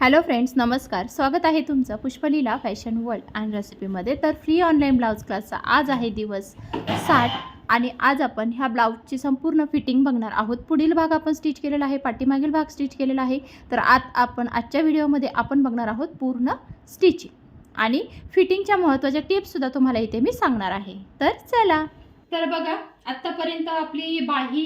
Hello friends नमस्कार. स्वागत आहे तुमचं पुष्पलीला फॅशन वर्ल्ड अँड रेसिपीमध्ये तर फ्री ऑनलाईन ब्लाऊज क्लासचा आज आहे दिवस साठ आणि आज आपण ह्या ब्लाऊजची संपूर्ण फिटिंग बघणार आहोत. पुढील भाग आपण स्टिच केलेला आहे पाठीमागील भाग स्टिच केलेला आहे. तर आत आपण आजच्या व्हिडिओमध्ये आपण बघणार आहोत पूर्ण स्टिचिंग आणि फिटिंगच्या महत्त्वाच्या टिप्ससुद्धा तुम्हाला इथे मी सांगणार आहे. तर चला. तर बघा आत्तापर्यंत आपली बाही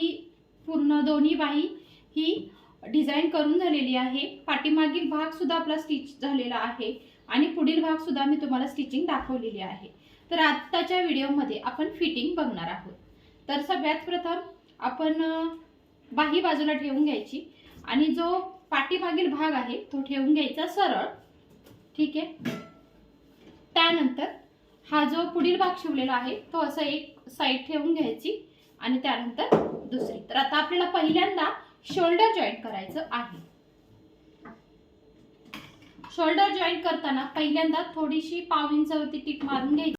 पूर्ण दोन्ही बाही ही डिझाईन करून झालेली आहे. पाठीमागील भाग सुद्धा आपला स्टिच झालेला आहे. आणि पुढील भाग सुद्धा मी तुम्हाला स्टिचिंग दाखवलेली आहे. तर आत्ताच्या व्हिडिओमध्ये आपण फिटिंग बघणार आहोत. तर सगळ्यात प्रथम आपण बाही बाजूला ठेवून घ्यायची. आणि जो पाठीमागील भाग आहे तो ठेवून घ्यायचा सरळ. ठीक आहे? त्यानंतर हा जो पुढील भाग शिवलेला आहे तो असा एक साईड ठेवून घ्यायची. आणि त्यानंतर दुसरी. तर आता आपल्याला पहिल्यांदा शोल्डर जॉईंट करायचं आहे. शोल्डर जॉईंट करताना पहिल्यांदा थोडीशी पाव इंचावरती टीप मारून घ्यायची.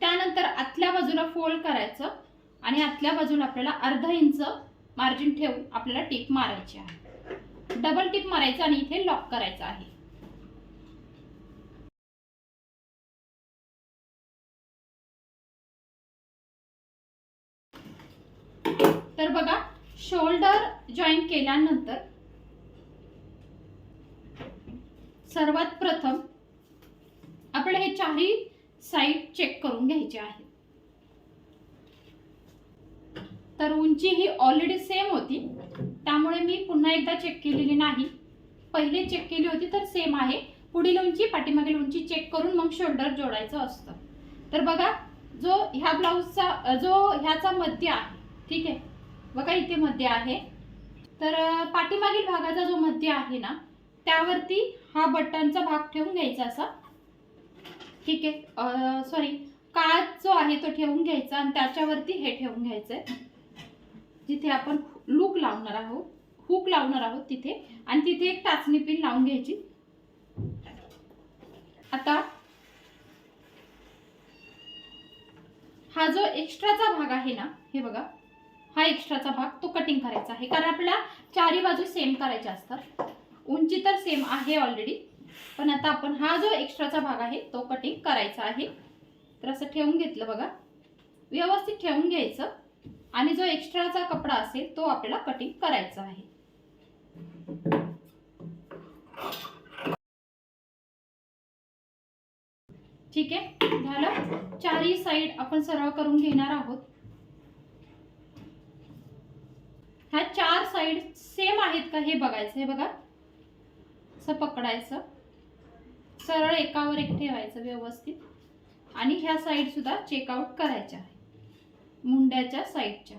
त्यानंतर आतल्या बाजूला फोल्ड करायचं आणि आतल्या बाजूला आपल्याला अर्धा इंच मार्जिन ठेवून आपल्याला टीप मारायची आहे. डबल टीप मारायचं आणि इथे लॉक करायचं आहे. तर बघा शोल्डर जॉईन केल्यानंतर सर्वात प्रथम आपण हे चारही साईड चेक करून घ्यायचे आहे तर उंची ही ऑलरेडी सेम होती. त्यामुळे मी पुन्हा एकदा चेक केलेली नाही. पहिले चेक केली होती तर सेम आहे. पुढील उंची पाठीमागील उंची चेक करून मग शोल्डर जोडायचं असतं. तर बघा जो ह्या ब्लाऊजचा जो ह्याचा मध्य आहे ठीक आहे? बघा इथे मध्य आहे. तर पाठीमागील भागाचा जो मध्य आहे ना त्यावरती हा बटनचा भाग ठेवून घ्यायचा असा. ठीक आहे? सॉरी काच जो आहे तो ठेवून घ्यायचा आणि त्याच्यावरती हे ठेवून घ्यायचंय. जिथे आपण लूक लावणार आहोत हुक लावणार आहोत तिथे. आणि तिथे एक टाचणी पिन लावून घ्यायची. आता हा जो एक्स्ट्राचा भाग आहे ना हे बघा. हा एक्स्ट्राचा भाग तो कटिंग करायचा आहे. कारण आपल्याला चारी बाजू सेम करायच्या असतात. उंची तर सेम आहे ऑलरेडी पण आता आपण हा जो एक्स्ट्राचा भाग आहे तो कटिंग करायचा आहे. तर असं ठेवून घेतलं बघा. व्यवस्थित ठेवून घ्यायचं. आणि जो एक्स्ट्राचा कपडा असेल तो आपल्याला कटिंग करायचा आहे. ठीक आहे? झालं? चारही साईड आपण सरळ करून घेणार आहोत. ह्या चार साईड सेम आहेत का हे बघायचं हे बघा. असं पकडायचं. सरळ एकावर एक ठेवायचं व्यवस्थित. आणि ह्या साईड सुद्धा चेकआउट करायच्या. आहे मुंड्याच्या साईडच्या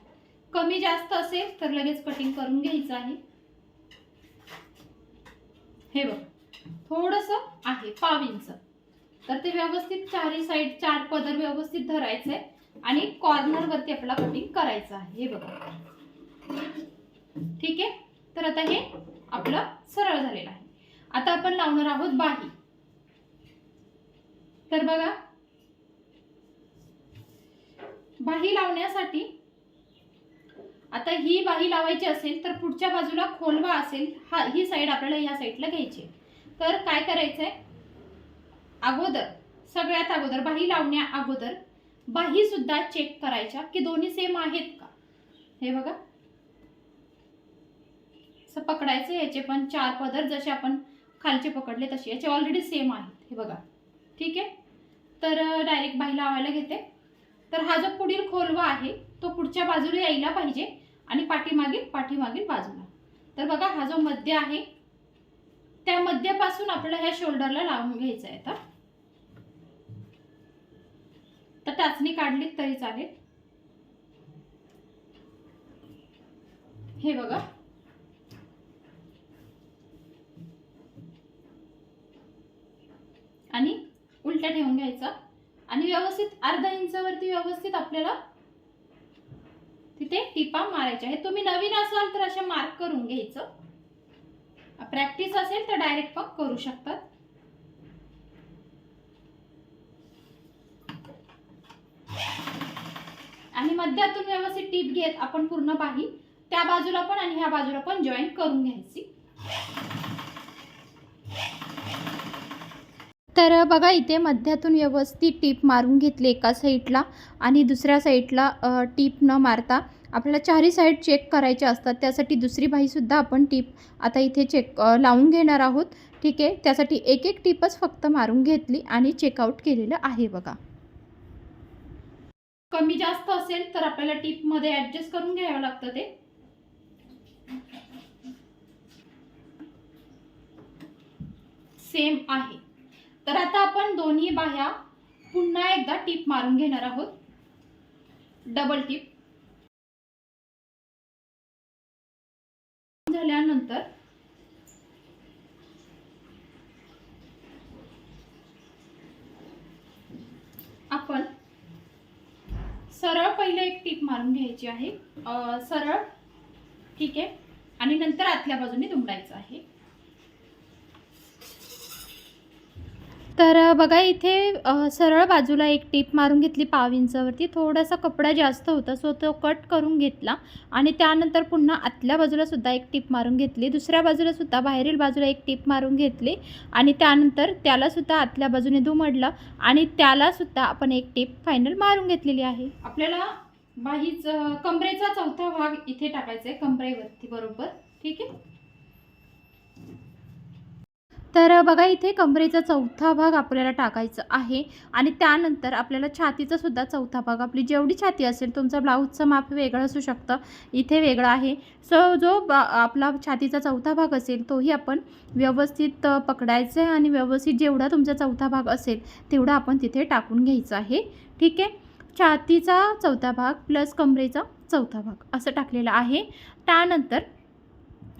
कमी जास्त असेल तर लगेच कटिंग करून घ्यायचं आहे. हे बघ. थोडस आहे पाव तर ते व्यवस्थित चारही साईड चार पदर व्यवस्थित धरायचंय. आणि कॉर्नर वरती कटिंग करायचं आहे. हे बघा. ठीक आहे? तर आता हे आपलं सरळ झालेलं आहे. आता आपण लावणार आहोत बाही. तर बघा. बाही लावण्यासाठी आता ही बाही लावायची असेल तर पुढच्या बाजूला खोलवा असेल. हा ही साईड आपल्याला ह्या साईडला घ्यायची तर काय करायचंय? अगोदर सगळ्यात अगोदर बाही लावण्या अगोदर बाही सुद्धा चेक करायच्या की दोन्ही सेम आहेत का? हे बघा. असं पकडायचं याचे पण चार पदर जसे आपण खालचे पकडले तसे. याचे ऑलरेडी सेम आहेत. हे बघा. ठीक आहे? तर डायरेक्ट बाही लावायला घेते. तर हा जो पुढील खोलवा आहे तो पुढच्या बाजूला यायला पाहिजे आणि पाठीमागील पाठीमागील बाजूला. तर बघा हा जो मध्य आहे त्या मध्यापासून आपल्याला ह्या शोल्डरला लावून घ्यायचं आहे तर तर टाचणी काढली तरी चालेल. हे बघा. आणि उलट्या ठेवून घ्यायचा. आणि व्यवस्थित अर्धा इंचावरती व्यवस्थित आपल्याला तिथे टिपा मारायच्या. आहेत तुम्ही नवीन असाल तर अशा मार्क करून घ्यायचं. प्रॅक्टिस असेल तर डायरेक्ट पण करू शकतात. आणि मध्यातून व्यवस्थित टीप घेत आपण पूर्ण बाही. त्या बाजूला पण आणि ह्या बाजूला पण जॉईन करून घ्यायची. तर बघा इथे मध्यातून व्यवस्थित टीप मारून घेतली एका साईडला आणि दुसऱ्या साईडला टीप न मारता आपल्याला चारही साईड चेक करायचे असतात. त्यासाठी दुसरी बाहीसुद्धा आपण टीप आता इथे चेक लावून घेणार आहोत. ठीक आहे? त्यासाठी एक एक टीपच फक्त मारून घेतली आणि चेकआउट केलेलं आहे बघा. कमी जास्त असेल तर आपल्याला टीपमध्ये ॲडजस्ट करून घ्यावं लागतं ते. सेम आहे. तर आता आपण दोन्ही बाह्या पुन्हा एकदा टीप मारून घेणार आहोत. डबल टीप झाल्यानंतर आपण सरळ पहिले एक टीप मारून घ्यायची आहे. सरळ ठीक आहे. आणि नंतर आतल्या बाजूने दुमडायचं आहे. तर बघा इथे सरळ बाजूला एक टीप मारून घेतली पाव इंचावरती. थोडासा कपडा जास्त होता सो तो कट करून घेतला. आणि त्यानंतर पुन्हा आतल्या बाजूलासुद्धा एक टीप मारून घेतली. दुसऱ्या बाजूलासुद्धा बाहेरील बाजूला एक टीप मारून घेतली. आणि त्यानंतर त्यालासुद्धा आतल्या बाजूने दुमडलं. आणि त्यालासुद्धा आपण एक टीप फायनल मारून घेतलेली आहे. आपल्याला बाहीच कमरेचा चौथा भाग इथे टाकायचा आहे कमरेवरती बरोबर? ठीक आहे? तर बघा इथे कमरेचा चौथा भाग आपल्याला टाकायचा आहे आणि त्यानंतर आपल्याला छातीचा सुद्धा चौथा भाग आपली जेवढी छाती असेल तुमचं ब्लाऊजचं माप वेगळं असू शकतं. इथे वेगळं आहे. सो जो बा आपला छातीचा चौथा भाग असेल तोही आपण व्यवस्थित पकडायचं पकडायचा आहे आणि व्यवस्थित जेवढा तुमचा चौथा भाग असेल तेवढा आपण तिथे टाकून घ्यायचा आहे. ठीक आहे? छातीचा चौथा भाग प्लस कमरेचा चौथा भाग असं टाकलेलं आहे. त्यानंतर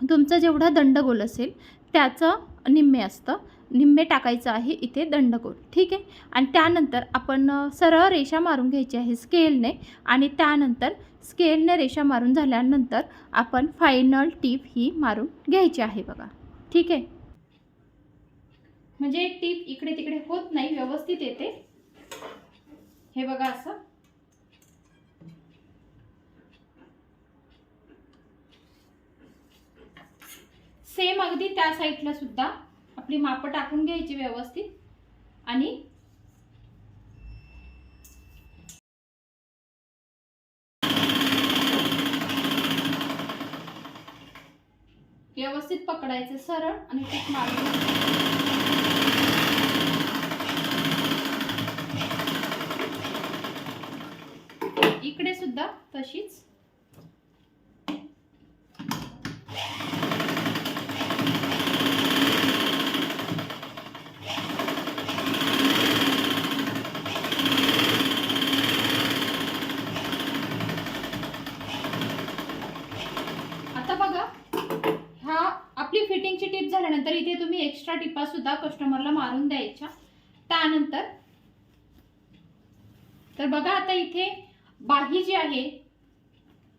तुमचं जेवढा दंडगोल असेल त्याचं निम्मे असतं. निम्मे टाकायचं आहे इथे दंडगोल ठीक आहे? आणि त्यानंतर आपण सरळ रेषा मारून घ्यायची आहे स्केलने आणि त्यानंतर स्केलने रेषा मारून झाल्यानंतर आपण फायनल टीप ही मारून घ्यायची आहे बघा. ठीक आहे? म्हणजे टीप इकडे तिकडे होत नाही व्यवस्थित येते. हे बघा असं. सेम अगदी त्या साईडला सुद्धा आपली मापं टाकून घ्यायची व्यवस्थित. आणि व्यवस्थित पकडायचं सरळ आणि खूप मारून. इकडे सुद्धा तशीच आता बघा ह्या आपली फिटिंगची टिप झाल्यानंतर इथे तुम्ही एक्स्ट्रा टिपा सुद्धा कस्टमरला मारून द्यायच्या. त्यानंतर तर बघा आता इथे बाही जी आहे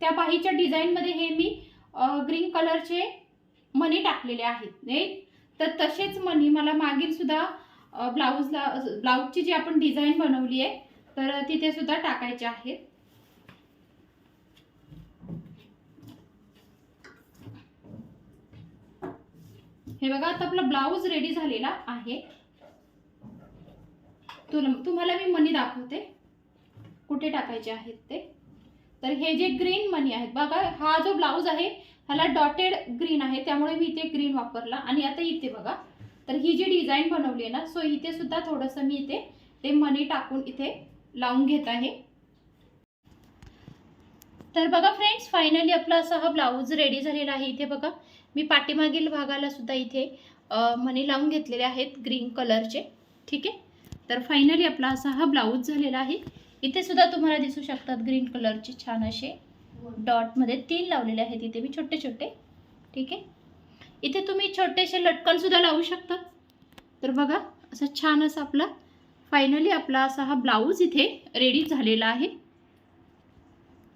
त्या बाहीच्या डिझाईनमध्ये हे मी ग्रीन कलरचे मणी टाकलेले आहेत नाही तर तसेच मणी मला मागील सुद्धा ब्लाऊजला ब्लाऊजची जी आपण डिझाईन बनवली आहे तर तिथे सुद्धा टाकायचे आहेत. हे बघा आता आपला ब्लाऊज रेडी झालेला आहे. तुला तुम्हाला मी मनी दाखवते. कुठे टाकायचे आहेत ते? तर हे जे ग्रीन मनी आहेत बघा हा जो ब्लाऊज आहे ह्याला डॉटेड ग्रीन आहे त्यामुळे मी इथे ग्रीन वापरला. आणि आता इथे बघा तर ही जी डिझाईन बनवली आहे ना सो इथे सुद्धा थोडंसं मी इथे ते मनी टाकून इथे लावून घेत आहे. तर बघा फ्रेंड्स फायनली आपला असा हा ब्लाऊज रेडी झालेला आहे. इथे बघा मी पाठीमागील भागाला सुद्धा इथे अ, मणी लावून घेतलेले आहेत ग्रीन कलरचे. ठीक आहे? तर फायनली आपला असा हा ब्लाऊज झालेला आहे. इथे सुद्धा तुम्हाला दिसू शकतात ग्रीन कलरचे छान असे डॉटमध्ये तीन लावलेले आहेत इथे मी छोटे छोटे. ठीक आहे? इथे तुम्ही छोटेसे लटकनसुद्धा लावू शकता. तर बघा असं छान असं आपला फायनली आपला असा हा ब्लाऊज इथे रेडी झालेला आहे.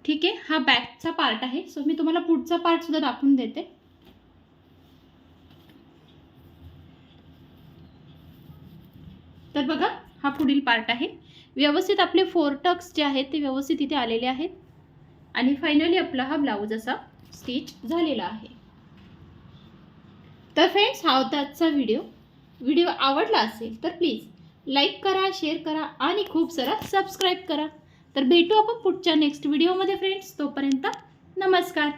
ठीक आहे? हा बॅकचा पार्ट आहे. सो मी तुम्हाला पुढचा पार्टसुद्धा दाखवून देते. तर बघा हा पुढील पार्ट आहे. व्यवस्थित आपले फोर टक्स जे आहेत ते व्यवस्थित इथे आलेले आहेत. आणि फायनली आपला हा ब्लाऊज असा स्टिच झालेला आहे. तर फ्रेंड्स हा होता आजचा व्हिडिओ व्हिडिओ आवडला असेल तर प्लीज लाईक करा शेअर करा आणि खूप सारा सबस्क्राईब करा. तर भेटू आपण पुढच्या नेक्स्ट व्हिडिओमध्ये फ्रेंड्स तोपर्यंत नमस्कार.